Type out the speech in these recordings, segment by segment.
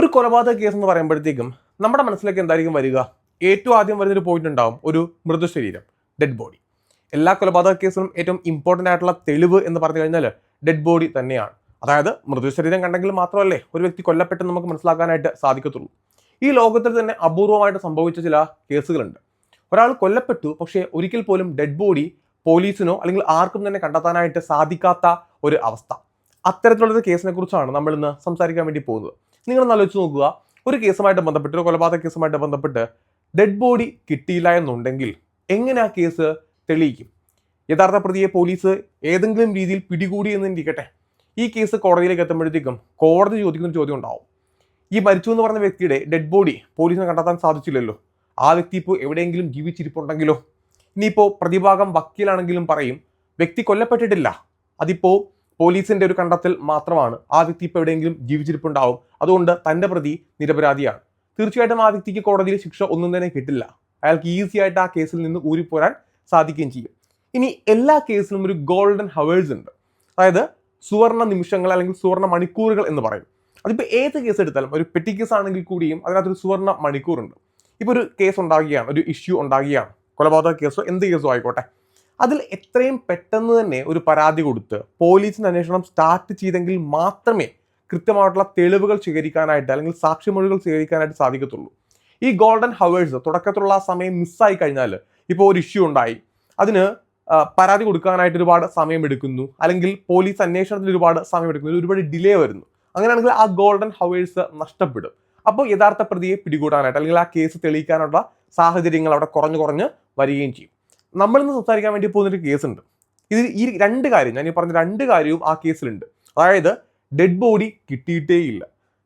ഒരു കൊലപാതക കേസ് എന്ന് പറയുമ്പോഴത്തേക്കും നമ്മുടെ മനസ്സിലേക്ക് എന്തായിരിക്കും വരിക? ഏറ്റവും ആദ്യം വരുന്നൊരു പോയിന്റ് ഉണ്ടാവും. ഒരു മൃതശരീരം ഡെഡ് ബോഡി എല്ലാ കൊലപാതക കേസിലും ഏറ്റവും ഇമ്പോർട്ടന്റ് ആയിട്ടുള്ള തെളിവ് എന്ന് പറഞ്ഞു കഴിഞ്ഞാൽ ഡെഡ് ബോഡി തന്നെയാണ്. അതായത് മൃതശരീരം കണ്ടെങ്കിൽ മാത്രമല്ലേ ഒരു വ്യക്തി കൊല്ലപ്പെട്ടെന്ന് നമുക്ക് മനസ്സിലാക്കാനായിട്ട് സാധിക്കത്തുള്ളൂ. ഈ ലോകത്തിൽ തന്നെ അപൂർവമായിട്ട് സംഭവിച്ച ചില കേസുകളുണ്ട്. ഒരാൾ കൊല്ലപ്പെട്ടു പക്ഷേ ഒരിക്കൽ പോലും ഡെഡ് ബോഡി പോലീസിനോ അല്ലെങ്കിൽ ആർക്കും തന്നെ കണ്ടെത്താനായിട്ട് സാധിക്കാത്ത ഒരു അവസ്ഥ. അത്തരത്തിലുള്ള കേസിനെ കുറിച്ചാണ് നമ്മൾ ഇന്ന് സംസാരിക്കാൻ വേണ്ടി പോകുന്നത്. നിങ്ങൾ ആലോചിച്ച് നോക്കുക. ഒരു കേസുമായിട്ട് ബന്ധപ്പെട്ട് ഒരു കൊലപാതക കേസുമായിട്ട് ബന്ധപ്പെട്ട് ഡെഡ് ബോഡി കിട്ടിയില്ല എന്നുണ്ടെങ്കിൽ എങ്ങനെ ആ കേസ് തെളിയിക്കും? യഥാർത്ഥ പ്രതിയെ പോലീസ് ഏതെങ്കിലും രീതിയിൽ പിടികൂടി എന്ന് ഇരിക്കട്ടെ. ഈ കേസ് കോടതിയിലേക്ക് എത്തുമ്പോഴത്തേക്കും കോടതി ചോദിക്കുന്ന ചോദ്യം ഉണ്ടാവും. ഈ മരിച്ചു എന്ന് പറഞ്ഞ വ്യക്തിയുടെ ഡെഡ് ബോഡി പോലീസിനെ കണ്ടെത്താൻ സാധിച്ചില്ലല്ലോ. ആ വ്യക്തി ഇപ്പോൾ എവിടെയെങ്കിലും ജീവിച്ചിരിപ്പുണ്ടെങ്കിലോ? ഇനിയിപ്പോൾ പ്രതിഭാഗം വക്കീലാണെങ്കിലും പറയും വ്യക്തി കൊല്ലപ്പെട്ടിട്ടില്ല. അതിപ്പോൾ പോലീസിന്റെ ഒരു കണ്ടെത്തൽ മാത്രമാണ് ആ വ്യക്തി ഇപ്പോൾ എവിടെയെങ്കിലും ജീവിച്ചിരിപ്പുണ്ടാവും. അതുകൊണ്ട് തന്റെ പ്രതി നിരപരാധിയാണ്. തീർച്ചയായിട്ടും ആ വ്യക്തിക്ക് കോടതിയിൽ ശിക്ഷ ഒന്നും തന്നെ കിട്ടില്ല. അയാൾക്ക് ഈസി ആയിട്ട് ആ കേസിൽ നിന്ന് ഊരിപ്പോരാൻ സാധിക്കുകയും ചെയ്യും. ഇനി എല്ലാ കേസിലും ഒരു ഗോൾഡൻ ഹവേഴ്സ് ഉണ്ട്. അതായത് സുവർണ നിമിഷങ്ങൾ അല്ലെങ്കിൽ സുവർണ മണിക്കൂറുകൾ എന്ന് പറയും. അതിപ്പോൾ ഏത് കേസ് എടുത്താലും ഒരു പെറ്റി കേസ് ആണെങ്കിൽ കൂടിയും അതിനകത്തൊരു സുവർണ മണിക്കൂറുണ്ട്. ഇപ്പോൾ ഒരു കേസ് ഉണ്ടാകുകയാണ് ഒരു ഇഷ്യൂ ഉണ്ടാകുകയാണ് കൊലപാതക കേസോ എന്ത് കേസോ ആയിക്കോട്ടെ. അതിൽ എത്രയും പെട്ടെന്ന് തന്നെ ഒരു പരാതി കൊടുത്ത് പോലീസിന് അന്വേഷണം സ്റ്റാർട്ട് ചെയ്തെങ്കിൽ മാത്രമേ കൃത്യമായിട്ടുള്ള തെളിവുകൾ സ്വീകരിക്കാനായിട്ട് അല്ലെങ്കിൽ സാക്ഷിമൊഴികൾ സ്വീകരിക്കാനായിട്ട് സാധിക്കത്തുള്ളൂ. ഈ ഗോൾഡൻ ഹവേഴ്സ് തുടക്കത്തിലുള്ള ആ സമയം മിസ്സായി കഴിഞ്ഞാൽ ഇപ്പോൾ ഒരു ഇഷ്യൂ ഉണ്ടായി. അതിന് പരാതി കൊടുക്കാനായിട്ട് ഒരുപാട് സമയം എടുക്കുന്നു അല്ലെങ്കിൽ പോലീസ് അന്വേഷണത്തിന് ഒരുപാട് സമയം എടുക്കുന്നു ഒരുപാട് ഡിലേ വരുന്നു. അങ്ങനെയാണെങ്കിൽ ആ ഗോൾഡൻ ഹവേഴ്സ് നഷ്ടപ്പെടും. അപ്പോൾ യഥാർത്ഥ പ്രതിയെ പിടികൂടാനായിട്ട് അല്ലെങ്കിൽ ആ കേസ് തെളിയിക്കാനുള്ള സാഹചര്യങ്ങൾ അവിടെ കുറഞ്ഞു കുറഞ്ഞ് വരികയും ചെയ്യും. നമ്മളിന്ന് സംസാരിക്കാൻ വേണ്ടി പോകുന്നൊരു കേസുണ്ട് ഇത് ഈ രണ്ട് കാര്യം ഞാൻ ഈ പറഞ്ഞ രണ്ട് കാര്യവും ആ കേസിലുണ്ട് അതായത് ഡെഡ് ബോഡി കിട്ടിയിട്ടേ ഇല്ല.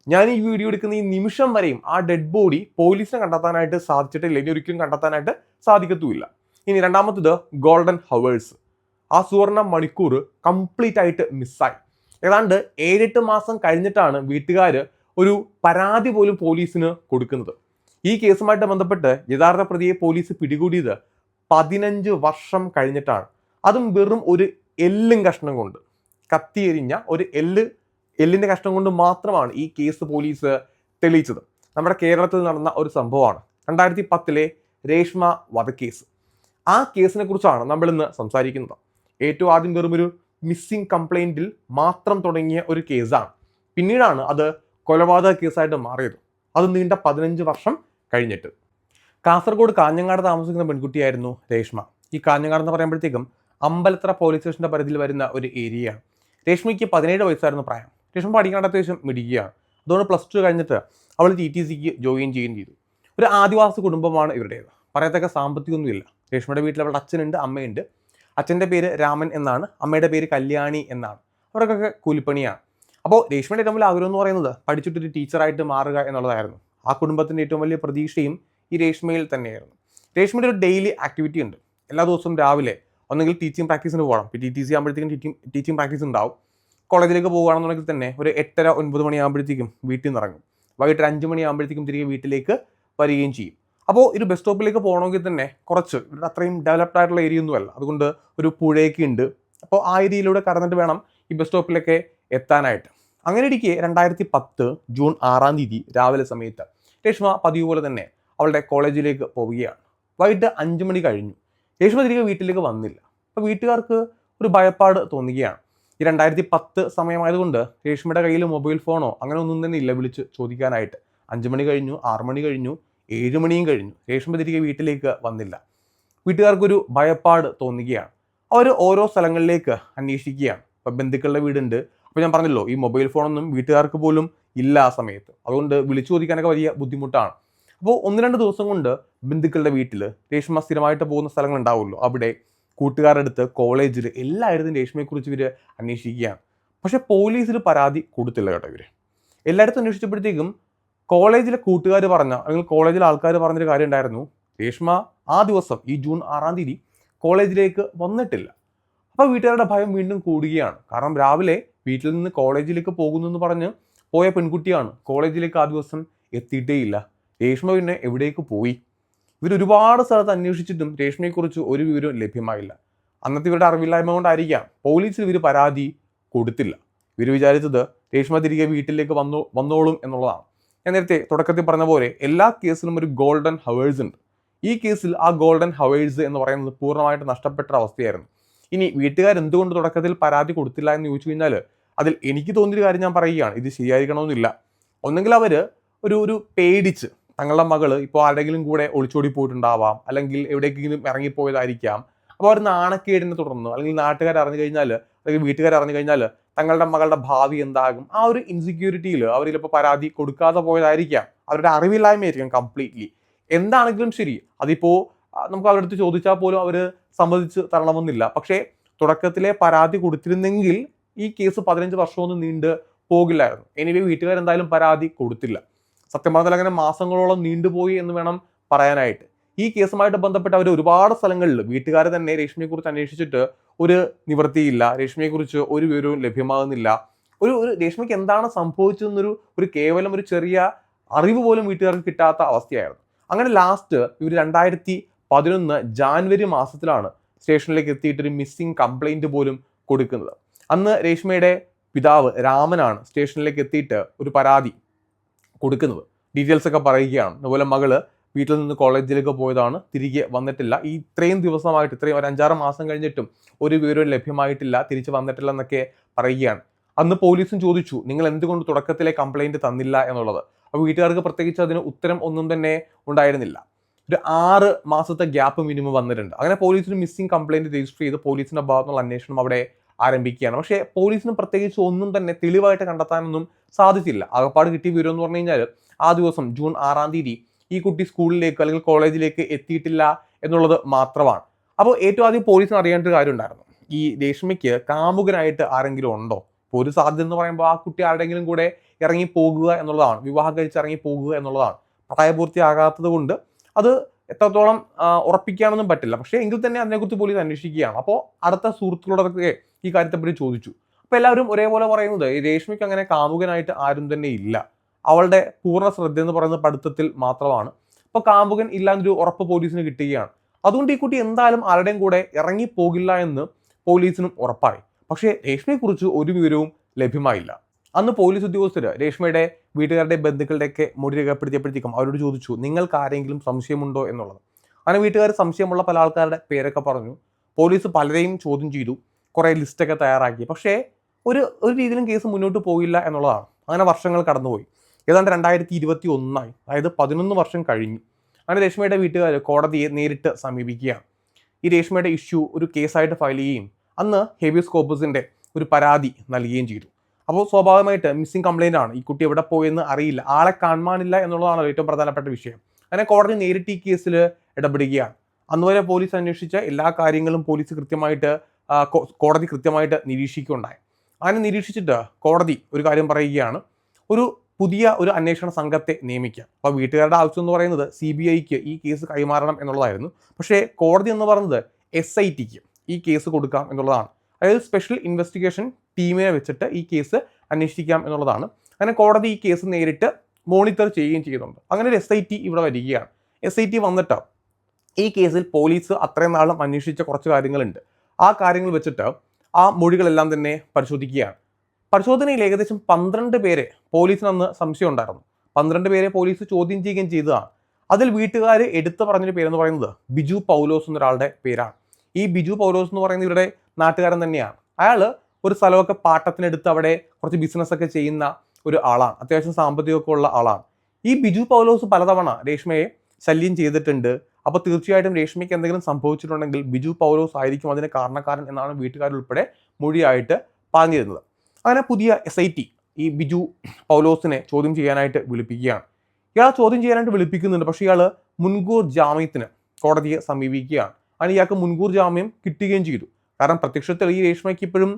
ഞാൻ ഈ വീഡിയോ എടുക്കുന്ന ഈ നിമിഷം വരെയും ആ ഡെഡ് ബോഡി പോലീസിനെ കണ്ടെത്താനായിട്ട് സാധിച്ചിട്ടില്ല. ഇനി ഒരിക്കലും കണ്ടെത്താനായിട്ട് സാധിക്കത്തുമില്ല. ഇനി രണ്ടാമത്തത് ഗോൾഡൻ ഹവേഴ്സ്. ആ സുവർണ മണിക്കൂർ കംപ്ലീറ്റ് ആയിട്ട് മിസ്സായി ഏതാണ്ട് ഏഴെട്ട് മാസം കഴിഞ്ഞിട്ടാണ് വീട്ടുകാർ ഒരു പരാതി പോലും പോലീസിന് കൊടുക്കുന്നത്. ഈ കേസുമായിട്ട് ബന്ധപ്പെട്ട് യഥാർത്ഥ പ്രതിയെ പോലീസ് പിടികൂടിയത് പതിനഞ്ച് വർഷം കഴിഞ്ഞിട്ടാണ്. അതും വെറും ഒരു എല്ലും കഷ്ണം കൊണ്ട്. കത്തിയെരിഞ്ഞ ഒരു എല്ല് എല്ലിന്റെ കഷ്ണം കൊണ്ട് മാത്രമാണ് ഈ കേസ് പോലീസ് തെളിയിച്ചത്. നമ്മുടെ കേരളത്തിൽ നടന്ന ഒരു സംഭവമാണ്. രണ്ടായിരത്തി പത്തിലെ രേഷ്മ വധക്കേസ്. ആ കേസിനെ കുറിച്ചാണ് നമ്മൾ ഇന്ന് സംസാരിക്കുന്നത്. ഏറ്റവും ആദ്യം വെറും ഒരു മിസ്സിംഗ് കംപ്ലൈന്റിൽ മാത്രം തുടങ്ങിയ ഒരു കേസാണ്. പിന്നീടാണ് അത് കൊലപാതക കേസായിട്ട് മാറിയത്. അത് നീണ്ട പതിനഞ്ച് വർഷം കഴിഞ്ഞിട്ട്. കാസർഗോഡ് കാഞ്ഞങ്ങാട് താമസിക്കുന്ന പെൺകുട്ടിയായിരുന്നു രേഷ്മ. ഈ കാഞ്ഞങ്ങാട് എന്ന് പറയുമ്പോഴത്തേക്കും അമ്പലത്ര പോലീസ് സ്റ്റേഷന്റെ പരിധിയിൽ വരുന്ന ഒരു ഏരിയയാണ് രേഷ്മയ്ക്ക് പതിനേഴ് വയസ്സായിരുന്നു പ്രായം. രേഷ്മ പഠിക്കാൻ അത്യാവശ്യം മിടിക്കുകയാണ് അതുകൊണ്ട് പ്ലസ് ടു കഴിഞ്ഞിട്ട് അവൾ ടി ടി സിക്ക് ജോയിൻ ചെയ്യുകയും ചെയ്തു. ഒരു ആദിവാസി കുടുംബമാണ് ഇവരുടേത്. പറയത്തക്ക സാമ്പത്തികമൊന്നുമില്ല. രേഷ്മയുടെ വീട്ടിൽ അവളുടെ അച്ഛനുണ്ട് അമ്മയുണ്ട്. അച്ഛന്റെ പേര് രാമൻ എന്നാണ്. അമ്മയുടെ പേര് കല്യാണി എന്നാണ്. അവർക്കൊക്കെ കൂലിപ്പണിയാണ്. അപ്പോൾ രേഷ്മയുടെ ഏറ്റവും വലിയ ആഗ്രഹം എന്ന് പറയുന്നത് പഠിച്ചിട്ടൊരു ടീച്ചറായിട്ട് മാറുക എന്നുള്ളതായിരുന്നു. ആ കുടുംബത്തിന്റെ ഏറ്റവും വലിയ പ്രതീക്ഷയും ഈ രേഷ്മയിൽ തന്നെയായിരുന്നു. രേഷ്മയുടെ ഒരു ഡെയിലി ആക്ടിവിറ്റി ഉണ്ട്. എല്ലാ ദിവസവും രാവിലെ ഒന്നെങ്കിൽ ടീച്ചിങ് പ്രാക്ടീസിന് പോകണം. ഇപ്പോൾ ടി ടി സി ആകുമ്പോഴത്തേക്കും ടീച്ചിങ് ടീച്ചിങ് പ്രാക്ടീസ് ഉണ്ടാവും. കോളേജിലേക്ക് പോകുകയാണെന്നുണ്ടെങ്കിൽ തന്നെ ഒരു എട്ടര ഒൻപത് മണിയാകുമ്പോഴത്തേക്കും വീട്ടിൽ നിന്ന് ഇറങ്ങും. വൈകിട്ട് അഞ്ച് മണിയാകുമ്പോഴത്തേക്കും തിരികെ വീട്ടിലേക്ക് വരികയും ചെയ്യും. അപ്പോൾ ഒരു ബസ് സ്റ്റോപ്പിലേക്ക് പോകണമെങ്കിൽ തന്നെ കുറച്ച് ഇവിടെ അത്രയും ഡെവലപ്ഡ് ആയിട്ടുള്ള ഏരിയ ഒന്നുമല്ല അതുകൊണ്ട് ഒരു പുഴയൊക്കെ ഉണ്ട്. അപ്പോൾ ആ ഏരിയയിലൂടെ കടന്നിട്ട് വേണം ഈ ബസ് സ്റ്റോപ്പിലൊക്കെ എത്താനായിട്ട്. അങ്ങനെ ഇരിക്കെ രണ്ടായിരത്തി പത്ത് ജൂൺ ആറാം തീയതി രാവിലെ സമയത്ത് രേഷ്മ പതിവ് പോലെ തന്നെ അവളുടെ കോളേജിലേക്ക് പോവുകയാണ്. വൈകിട്ട് അഞ്ച് മണി കഴിഞ്ഞു. രേഷ്മ തിരികെ വീട്ടിലേക്ക് വന്നില്ല. അപ്പോൾ വീട്ടുകാർക്ക് ഒരു ഭയപ്പാട് തോന്നുകയാണ്. ഈ രണ്ടായിരത്തി പത്ത് സമയമായതുകൊണ്ട് രേഷ്മയുടെ കയ്യിൽ മൊബൈൽ ഫോണോ അങ്ങനെ ഒന്നും തന്നെ ഇല്ല വിളിച്ച് ചോദിക്കാനായിട്ട്. അഞ്ച് മണി കഴിഞ്ഞു ആറ് മണി കഴിഞ്ഞു ഏഴ് മണിയും കഴിഞ്ഞു. രേഷ്മ തിരികെ വീട്ടിലേക്ക് വന്നില്ല. വീട്ടുകാർക്കൊരു ഭയപ്പാട് തോന്നുകയാണ്. അവർ ഓരോ സ്ഥലങ്ങളിലേക്ക് അന്വേഷിക്കുകയാണ്. ഇപ്പം ബന്ധുക്കളുടെ വീടുണ്ട്. അപ്പോൾ ഞാൻ പറഞ്ഞല്ലോ ഈ മൊബൈൽ ഫോണൊന്നും വീട്ടുകാർക്ക് പോലും ഇല്ല ആ സമയത്ത്. അതുകൊണ്ട് വിളിച്ചു ചോദിക്കാനൊക്കെ വലിയ ബുദ്ധിമുട്ടാണ്. അപ്പോൾ ഒന്ന് രണ്ട് ദിവസം കൊണ്ട് ബന്ധുക്കളുടെ വീട്ടിൽ രേഷ്മ സ്ഥിരമായിട്ട് പോകുന്ന സ്ഥലങ്ങൾ ഉണ്ടാവുമല്ലോ. അവിടെ അടുത്ത് കോളേജിൽ എല്ലായിടത്തും രേഷ്മയെക്കുറിച്ച് ഇവർ അന്വേഷിക്കുകയാണ്. പക്ഷേ പോലീസിൽ പരാതി കൊടുത്തില്ല കേട്ടോ ഇവർ എല്ലായിടത്തും അന്വേഷിച്ചപ്പോഴത്തേക്കും കോളേജിലെ കൂട്ടുകാർ പറഞ്ഞ അല്ലെങ്കിൽ കോളേജിലെ ആൾക്കാർ പറഞ്ഞൊരു കാര്യം ഉണ്ടായിരുന്നു. രേഷ്മ ആ ദിവസം ഈ ജൂൺ ആറാം തീയതി കോളേജിലേക്ക് വന്നിട്ടില്ല. അപ്പോൾ വീട്ടുകാരുടെ ഭയം വീണ്ടും കൂടുകയാണ്. കാരണം രാവിലെ വീട്ടിൽ നിന്ന് കോളേജിലേക്ക് പോകുന്നു എന്ന് പറഞ്ഞ് പോയ പെൺകുട്ടിയാണ് കോളേജിലേക്ക് ആ ദിവസം എത്തിയിട്ടേയില്ല. രേഷ്മ പിന്നെ എവിടേക്ക് പോയി? ഇവർ ഒരുപാട് സ്ഥലത്ത് അന്വേഷിച്ചിട്ടും രേഷ്മയെക്കുറിച്ച് ഒരു വിവരവും ലഭ്യമായില്ല. അന്നത്തെ ഇവരുടെ അറിവില്ലായ്മ കൊണ്ടായിരിക്കാം പോലീസിൽ ഇവർ പരാതി കൊടുത്തില്ല. ഇവർ വിചാരിച്ചത് രേഷ്മ തിരികെ വീട്ടിലേക്ക് വന്നു വന്നോളും എന്നുള്ളതാണ്. ഞാൻ നേരത്തെ തുടക്കത്തിൽ പറഞ്ഞ പോലെ എല്ലാ കേസിലും ഒരു ഗോൾഡൻ ഹവേഴ്സ് ഉണ്ട്. ഈ കേസിൽ ആ ഗോൾഡൻ ഹവേഴ്സ് എന്ന് പറയുന്നത് പൂർണമായിട്ട് നഷ്ടപ്പെട്ട അവസ്ഥയായിരുന്നു. ഇനി വീട്ടുകാർ എന്തുകൊണ്ട് തുടക്കത്തിൽ പരാതി കൊടുത്തില്ല എന്ന് ചോദിച്ചു കഴിഞ്ഞാൽ അതിൽ എനിക്ക് തോന്നിയൊരു കാര്യം ഞാൻ പറയുകയാണ്. ഇത് ശരിയായിരിക്കണമെന്നില്ല. ഒന്നെങ്കിൽ അവർ ഒരു ഒരു പേടിച്ച് തങ്ങളുടെ മകൾ ഇപ്പോൾ ആരുടെങ്കിലും കൂടെ ഒളിച്ചോടി പോയിട്ടുണ്ടാവാം. അല്ലെങ്കിൽ എവിടേക്കെങ്കിലും ഇറങ്ങിപ്പോയതായിരിക്കാം. അപ്പോൾ അവർ നാണക്കേടിനെ തുടർന്ന്. അല്ലെങ്കിൽ നാട്ടുകാർ അറിഞ്ഞു കഴിഞ്ഞാൽ അല്ലെങ്കിൽ വീട്ടുകാർ അറിഞ്ഞു കഴിഞ്ഞാൽ തങ്ങളുടെ മകളുടെ ഭാവി എന്താകും? ആ ഒരു ഇൻസെക്യൂരിറ്റിയിൽ അവർ ചിലപ്പോൾ പരാതി കൊടുക്കാതെ പോയതായിരിക്കാം. അവരുടെ അറിവില്ലായ്മയായിരിക്കും കംപ്ലീറ്റ്ലി എന്താണെങ്കിലും ശരി. അതിപ്പോൾ നമുക്ക് അവരുടെ അടുത്ത് ചോദിച്ചാൽ പോലും അവർ സമ്മതിച്ച് തരണമെന്നില്ല. പക്ഷേ തുടക്കത്തിലെ പരാതി കൊടുത്തിരുന്നെങ്കിൽ ഈ കേസ് പതിനഞ്ച് വർഷമൊന്നും നീണ്ട് പോകില്ലായിരുന്നു. എനിവേ വീട്ടുകാരെന്തായാലും പരാതി കൊടുത്തില്ല. സത്യം പറഞ്ഞാൽ അങ്ങനെ മാസങ്ങളോളം നീണ്ടുപോയി എന്ന് വേണം പറയാനായിട്ട്. ഈ കേസുമായിട്ട് ബന്ധപ്പെട്ട് അവർ ഒരുപാട് സ്ഥലങ്ങളിൽ വീട്ടുകാർ തന്നെ രേഷ്മയെക്കുറിച്ച് അന്വേഷിച്ചിട്ട് ഒരു നിവൃത്തിയില്ല. രേഷ്മയെക്കുറിച്ച് ഒരു വിവരവും ലഭ്യമാകുന്നില്ല. ഒരു ഒരു രേഷ്മയ്ക്ക് എന്താണ് സംഭവിച്ചതെന്നൊരു ഒരു കേവലം ഒരു ചെറിയ അറിവ് പോലും വീട്ടുകാർക്ക് കിട്ടാത്ത അവസ്ഥയായിരുന്നു. അങ്ങനെ ലാസ്റ്റ് ഇവർ രണ്ടായിരത്തി പതിനൊന്ന് ജാനുവരി മാസത്തിലാണ് സ്റ്റേഷനിലേക്ക് എത്തിയിട്ട് ഒരു മിസ്സിംഗ് കംപ്ലൈന്റ് പോലും കൊടുക്കുന്നത്. അന്ന് രേഷ്മയുടെ പിതാവ് രാമനാണ് സ്റ്റേഷനിലേക്ക് എത്തിയിട്ട് ഒരു പരാതി കൊടുക്കുന്നത്. ഡീറ്റെയിൽസ് ഒക്കെ പറയുകയാണ്. അതുപോലെ മകൾ വീട്ടിൽ നിന്ന് കോളേജിലേക്ക് പോയതാണ്. തിരികെ വന്നിട്ടില്ല. ഈ ഇത്രയും ദിവസമായിട്ട് ഇത്രയും ഒരു അഞ്ചാറ് മാസം കഴിഞ്ഞിട്ടും ഒരു വിവരവും ലഭ്യമായിട്ടില്ല. തിരിച്ച് വന്നിട്ടില്ല എന്നൊക്കെ പറയുകയാണ്. അന്ന് പോലീസും ചോദിച്ചു നിങ്ങൾ എന്തുകൊണ്ട് തുടക്കത്തിലെ കംപ്ലൈന്റ് തന്നില്ല എന്നുള്ളത്? അപ്പോൾ വീട്ടുകാർക്ക് പ്രത്യേകിച്ച് അതിന് ഉത്തരം ഒന്നും തന്നെ ഉണ്ടായിരുന്നില്ല. ഒരു ആറ് മാസത്തെ ഗ്യാപ്പ് മിനിമം വന്നിട്ടുണ്ട്. അങ്ങനെ പോലീസിന് മിസ്സിംഗ് കംപ്ലൈന്റ് രജിസ്റ്റർ ചെയ്ത് പോലീസിന്റെ ഭാഗത്തുനിന്നുള്ള അന്വേഷണം അവിടെ ആരംഭിക്കുകയാണ്. പക്ഷേ പോലീസിന് പ്രത്യേകിച്ച് ഒന്നും തന്നെ തെളിവായിട്ട് കണ്ടെത്താനൊന്നും സാധിച്ചില്ല. ആകപ്പാട് കിട്ടി വിവരം എന്ന് പറഞ്ഞു കഴിഞ്ഞാൽ ആ ദിവസം ജൂൺ ആറാം തീയതി ഈ കുട്ടി സ്കൂളിലേക്ക് അല്ലെങ്കിൽ കോളേജിലേക്ക് എത്തിയിട്ടില്ല എന്നുള്ളത് മാത്രമാണ്. അപ്പോൾ ഏറ്റവും ആദ്യം പോലീസിന് അറിയേണ്ട ഒരു കാര്യം ഉണ്ടായിരുന്നു. ഈ രേഷ്മയ്ക്ക് കാമുകനായിട്ട് ആരെങ്കിലും ഉണ്ടോ? ഇപ്പോൾ ഒരു സാധ്യത എന്ന് പറയുമ്പോൾ ആ കുട്ടി ആരുടെങ്കിലും കൂടെ ഇറങ്ങി പോകുക എന്നുള്ളതാണ്. വിവാഹം കഴിച്ച് ഇറങ്ങി പോകുക എന്നുള്ളതാണ്. പ്രായപൂർത്തിയാകാത്തത് കൊണ്ട് അത് എത്രത്തോളം ഉറപ്പിക്കാനൊന്നും പറ്റില്ല. പക്ഷേ എങ്കിൽ തന്നെ അതിനെക്കുറിച്ച് പോലീസ് അന്വേഷിക്കുകയാണ്. അപ്പോൾ അടുത്ത സുഹൃത്തുക്കളോടൊക്കെ ഈ കാര്യത്തെപ്പറ്റി ചോദിച്ചു. അപ്പോൾ എല്ലാവരും ഒരേപോലെ പറയുന്നത് ഈ രേഷ്മയ്ക്ക് അങ്ങനെ കാമുകനായിട്ട് ആരും തന്നെ ഇല്ല. അവളുടെ പൂർണ ശ്രദ്ധ എന്ന് പറയുന്നത് പഠിത്തത്തിൽ മാത്രമാണ്. അപ്പോൾ കാമുകൻ ഇല്ലാന്നൊരു ഉറപ്പ് പോലീസിന് കിട്ടുകയാണ്. അതുകൊണ്ട് ഈ കുട്ടി എന്തായാലും ആരുടെയും കൂടെ ഇറങ്ങി പോകില്ല എന്ന് പോലീസിനും ഉറപ്പായി. പക്ഷേ രേഷ്മയെക്കുറിച്ച് ഒരു വിവരവും ലഭ്യമായില്ല. അന്ന് പോലീസ് ഉദ്യോഗസ്ഥർ രേഷ്മയുടെ വീട്ടുകാരുടെ ബന്ധുക്കളുടെയൊക്കെ മൊഴി രേഖപ്പെടുത്തിയപ്പോഴത്തേക്കും അവരോട് ചോദിച്ചു നിങ്ങൾക്ക് ആരെങ്കിലും സംശയമുണ്ടോ? എന്നുള്ളത്. അങ്ങനെ വീട്ടുകാർ സംശയമുള്ള പല ആൾക്കാരുടെ പേരൊക്കെ പറഞ്ഞു. പോലീസ് പലരെയും ചോദ്യം ചെയ്തു. കുറേ ലിസ്റ്റൊക്കെ തയ്യാറാക്കി. പക്ഷേ ഒരു ഒരു രീതിയിലും കേസ് മുന്നോട്ട് പോയില്ല എന്നുള്ളതാണ്. അങ്ങനെ വർഷങ്ങൾ കടന്നുപോയി. ഏതാണ്ട് രണ്ടായിരത്തി ഇരുപത്തി ഒന്നായി അതായത് പതിനൊന്ന് വർഷം കഴിഞ്ഞു. അങ്ങനെ രേഷ്മയുടെ വീട്ടുകാർ കോടതിയെ നേരിട്ട് സമീപിക്കുകയാണ്. ഈ രേഷ്മയുടെ ഇഷ്യൂ ഒരു കേസായിട്ട് ഫയൽ ചെയ്യുകയും അന്ന് ഹേബിയസ് കോപ്പസിന്റെ ഒരു പരാതി നൽകുകയും ചെയ്തു. അപ്പോൾ സ്വാഭാവികമായിട്ട് മിസ്സിംഗ് കംപ്ലൈന്റ് ആണ്. ഈ കുട്ടി എവിടെ പോയെന്ന് അറിയില്ല. ആളെ കാണാനില്ല എന്നുള്ളതാണ് ഏറ്റവും പ്രധാനപ്പെട്ട വിഷയം. അങ്ങനെ കോടതി നേരിട്ട് ഈ കേസിൽ ഇടപെടുകയാണ്. അന്നുവരെ പോലീസ് അന്വേഷിച്ച എല്ലാ കാര്യങ്ങളും പോലീസ് കൃത്യമായിട്ട് കോടതി കൃത്യമായിട്ട് നിരീക്ഷിക്കുകയുണ്ടായി. അങ്ങനെ നിരീക്ഷിച്ചിട്ട് കോടതി ഒരു കാര്യം പറയുകയാണ്. ഒരു പുതിയ ഒരു അന്വേഷണ സംഘത്തെ നിയമിക്കുക. അപ്പോൾ വീട്ടുകാരുടെ ആവശ്യം എന്ന് പറയുന്നത് സി ബി ഐക്ക് ഈ കേസ് കൈമാറണം എന്നുള്ളതായിരുന്നു. പക്ഷേ കോടതി എന്ന് പറയുന്നത് എസ് ഐ ടിക്ക് ഈ കേസ് കൊടുക്കാം എന്നുള്ളതാണ്. അതായത് സ്പെഷ്യൽ ഇൻവെസ്റ്റിഗേഷൻ ടീമിനെ വെച്ചിട്ട് ഈ കേസ് അന്വേഷിക്കാം എന്നുള്ളതാണ്. അങ്ങനെ കോടതി ഈ കേസ് നേരിട്ട് മോണിറ്റർ ചെയ്യുകയും ചെയ്യുന്നുണ്ട്. അങ്ങനെ ഒരു എസ് ഐ ടി ഇവിടെ വരികയാണ്. എസ് ഐ ടി വന്നിട്ട് ഈ കേസിൽ പോലീസ് അത്രയും നാളും അന്വേഷിച്ച കുറച്ച് കാര്യങ്ങളുണ്ട്. ആ കാര്യങ്ങൾ വെച്ചിട്ട് ആ മൊഴികളെല്ലാം തന്നെ പരിശോധിക്കുകയാണ്. പരിശോധനയിൽ ഏകദേശം പന്ത്രണ്ട് പേരെ പോലീസിന് അന്ന് സംശയം ഉണ്ടായിരുന്നു. പന്ത്രണ്ട് പേരെ പോലീസ് ചോദ്യം ചെയ്യുകയും ചെയ്തതാണ്. അതിൽ വീട്ടുകാർ എടുത്തു പറഞ്ഞൊരു പേരെന്ന് പറയുന്നത് ബിജു പൗലോസ് എന്നൊരാളുടെ പേരാണ്. ഈ ബിജു പൗലോസ് എന്ന് പറയുന്ന ഇവരുടെ നാട്ടുകാരൻ തന്നെയാണ്. അയാൾ ഒരു സ്ഥലമൊക്കെ പാട്ടത്തിനെടുത്ത് അവിടെ കുറച്ച് ബിസിനസ്സൊക്കെ ചെയ്യുന്ന ഒരു ആളാണ്. അത്യാവശ്യം സാമ്പത്തികമൊക്കെ ഉള്ള ആളാണ്. ഈ ബിജു പൗലോസ് പലതവണ രേഷ്മയെ ശല്യം ചെയ്തിട്ടുണ്ട്. അപ്പോൾ തീർച്ചയായിട്ടും രേഷ്മയ്ക്ക് എന്തെങ്കിലും സംഭവിച്ചിട്ടുണ്ടെങ്കിൽ ബിജു പൗലോസ് ആയിരിക്കും അതിന് കാരണക്കാരൻ എന്നാണ് വീട്ടുകാരുൾപ്പെടെ മൊഴിയായിട്ട് പറഞ്ഞിരുന്നത്. അങ്ങനെ പുതിയ എസ് ഐ ടി ഈ ബിജു പൗലോസിനെ ചോദ്യം ചെയ്യാനായിട്ട് വിളിപ്പിക്കുകയാണ്. ഇയാൾ ചോദ്യം ചെയ്യാനായിട്ട് വിളിപ്പിക്കുന്നുണ്ട്. പക്ഷേ ഇയാൾ മുൻകൂർ ജാമ്യത്തിന് കോടതിയെ സമീപിക്കുകയാണ്. അങ്ങനെ ഇയാൾക്ക് മുൻകൂർ ജാമ്യം കിട്ടുകയും ചെയ്തു. കാരണം പ്രത്യക്ഷത്തിൽ ഈ രേഷ്മയ്ക്ക് ഇപ്പോഴും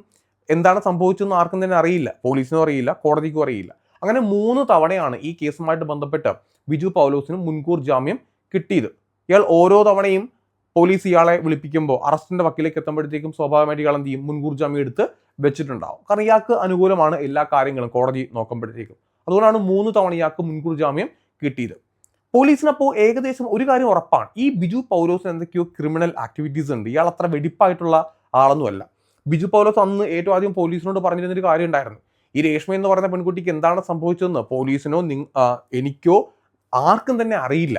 എന്താണ് സംഭവിച്ചതെന്ന് ആർക്കും തന്നെ അറിയില്ല. പോലീസിനും അറിയില്ല കോടതിക്കും അറിയില്ല. അങ്ങനെ മൂന്ന് തവണയാണ് ഈ കേസുമായിട്ട് ബന്ധപ്പെട്ട് ബിജു പൗലോസിന് മുൻകൂർ ജാമ്യം കിട്ടിയത്. ഇയാൾ ഓരോ തവണയും പോലീസ് ഇയാളെ വിളിപ്പിക്കുമ്പോൾ അറസ്റ്റിന്റെ വക്കിലേക്ക് എത്തുമ്പോഴത്തേക്കും സ്വാഭാവികമായിട്ട് ഇയാൾ എന്ത് ചെയ്യും? മുൻകൂർ ജാമ്യം എടുത്ത് വെച്ചിട്ടുണ്ടാവും. കാരണം ഇയാൾക്ക് അനുകൂലമാണ് എല്ലാ കാര്യങ്ങളും കോടതി നോക്കുമ്പോഴത്തേക്കും. അതുകൊണ്ടാണ് മൂന്ന് തവണ ഇയാൾക്ക് മുൻകൂർ ജാമ്യം കിട്ടിയത്. പോലീസിനപ്പോൾ ഏകദേശം ഒരു കാര്യം ഉറപ്പാണ്. ഈ ബിജു പൗലോസിന് എന്തൊക്കെയോ ക്രിമിനൽ ആക്ടിവിറ്റീസ് ഉണ്ട്. ഇയാൾ അത്ര വെടിപ്പായിട്ടുള്ള ആളൊന്നുമല്ല ബിജു പൗലോസ് അന്ന് ഏറ്റവും ആദ്യം പോലീസിനോട് പറഞ്ഞിരുന്നൊരു കാര്യം ഉണ്ടായിരുന്നു. ഈ രേഷ്മ എന്ന് പറയുന്ന പെൺകുട്ടിക്ക് എന്താണ് സംഭവിച്ചതെന്ന് പോലീസിനോ എനിക്കോ ആർക്കും തന്നെ അറിയില്ല.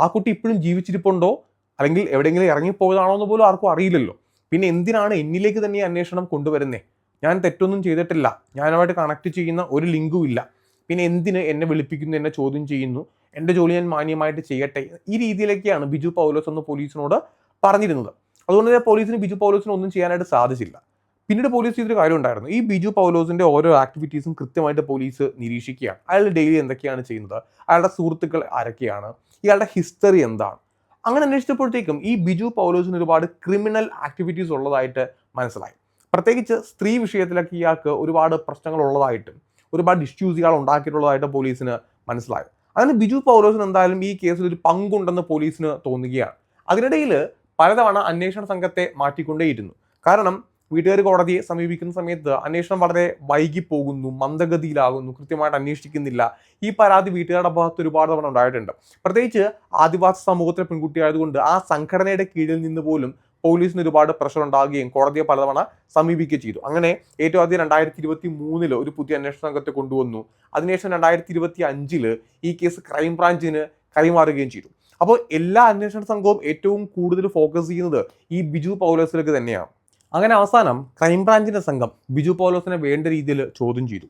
ആ കുട്ടി ഇപ്പോഴും ജീവിച്ചിരിപ്പുണ്ടോ? അല്ലെങ്കിൽ എവിടെയെങ്കിലും ഇറങ്ങിപ്പോയതാണോ എന്ന് പോലും ആർക്കും അറിയില്ലല്ലോ. പിന്നെ എന്തിനാണ് എന്നിലേക്ക് തന്നെ അന്വേഷണം കൊണ്ടുവരുന്നേ? ഞാൻ തെറ്റൊന്നും ചെയ്തിട്ടില്ല. ഞാനുമായിട്ട് കണക്ട് ചെയ്യുന്ന ഒരു ലിങ്കും ഇല്ല. പിന്നെ എന്തിന് എന്നെ വിളിപ്പിക്കുന്നു എന്നെ ചോദ്യം ചെയ്യുന്നു? എന്റെ ജോലി ഞാൻ മാന്യമായിട്ട് ചെയ്യട്ടെ? ഈ രീതിയിലേക്കാണ് ബിജു പൗലോസ് എന്ന് പോലീസിനോട് പറഞ്ഞിരുന്നത്. അതുകൊണ്ട് തന്നെ പോലീസിന് ബിജു പൗലോസിന് ഒന്നും ചെയ്യാനായിട്ട് സാധിച്ചില്ല. പിന്നീട് പോലീസ് ചെയ്തൊരു കാര്യം ഉണ്ടായിരുന്നു. ഈ ബിജു പൗലോസിന്റെ ഓരോ ആക്ടിവിറ്റീസും കൃത്യമായിട്ട് പോലീസ് നിരീക്ഷിക്കുകയാണ്. അയാൾ ഡെയിലി എന്തൊക്കെയാണ് ചെയ്യുന്നത്? അയാളുടെ സുഹൃത്തുക്കൾ ആരൊക്കെയാണ്? ഇയാളുടെ ഹിസ്റ്ററി എന്താണ്? അങ്ങനെ അന്വേഷിച്ചപ്പോഴത്തേക്കും ഈ ബിജു പൗലോസിന് ഒരുപാട് ക്രിമിനൽ ആക്ടിവിറ്റീസ് ഉള്ളതായിട്ട് മനസ്സിലായി. പ്രത്യേകിച്ച് സ്ത്രീ വിഷയത്തിലൊക്കെ ഇയാൾക്ക് ഒരുപാട് പ്രശ്നങ്ങൾ ഉള്ളതായിട്ടും ഒരുപാട് ഇഷ്യൂസ് ഇയാൾ ഉണ്ടാക്കിയിട്ടുള്ളതായിട്ട് പോലീസിന് മനസ്സിലായി. അങ്ങനെ ബിജു പൗലോസിന് എന്തായാലും ഈ കേസിൽ ഒരു പങ്കുണ്ടെന്ന് പോലീസിന് തോന്നുകയാണ്. അതിനിടയിൽ പലതവണ അന്വേഷണ സംഘത്തെ മാറ്റിക്കൊണ്ടേയിരുന്നു. കാരണം വീട്ടുകാർ കോടതിയെ സമീപിക്കുന്ന സമയത്ത് അന്വേഷണം വളരെ വൈകി പോകുന്നു മന്ദഗതിയിലാകുന്നു കൃത്യമായിട്ട് അന്വേഷിക്കുന്നില്ല. ഈ പരാതി വീട്ടുകാരുടെ ഭാഗത്ത് ഒരുപാട് തവണ ഉണ്ടായിട്ടുണ്ട്. പ്രത്യേകിച്ച് ആദിവാസി സമൂഹത്തിലെ പെൺകുട്ടിയായതുകൊണ്ട് ആ സംഘടനയുടെ കീഴിൽ നിന്ന് പോലും പോലീസിന് ഒരുപാട് പ്രഷർ ഉണ്ടാകുകയും കോടതിയെ പലതവണ സമീപിക്കുകയും ചെയ്തു. അങ്ങനെ ഏറ്റവും ആദ്യം രണ്ടായിരത്തി ഇരുപത്തി മൂന്നിൽ ഒരു പുതിയ അന്വേഷണ സംഘത്തെ കൊണ്ടുവന്നു. അതിനുശേഷം രണ്ടായിരത്തി ഇരുപത്തി അഞ്ചിൽ ഈ കേസ് ക്രൈംബ്രാഞ്ചിന് കൈമാറുകയും ചെയ്തു. അപ്പോൾ എല്ലാ അന്വേഷണ സംഘവും ഏറ്റവും കൂടുതൽ ഫോക്കസ് ചെയ്യുന്നത് ഈ ബിജു പൗലോസിലേക്ക് തന്നെയാണ്. അങ്ങനെ അവസാനം ക്രൈംബ്രാഞ്ചിന്റെ സംഘം ബിജു പൗലോസിനെ വേണ്ട രീതിയിൽ ചോദ്യം ചെയ്തു.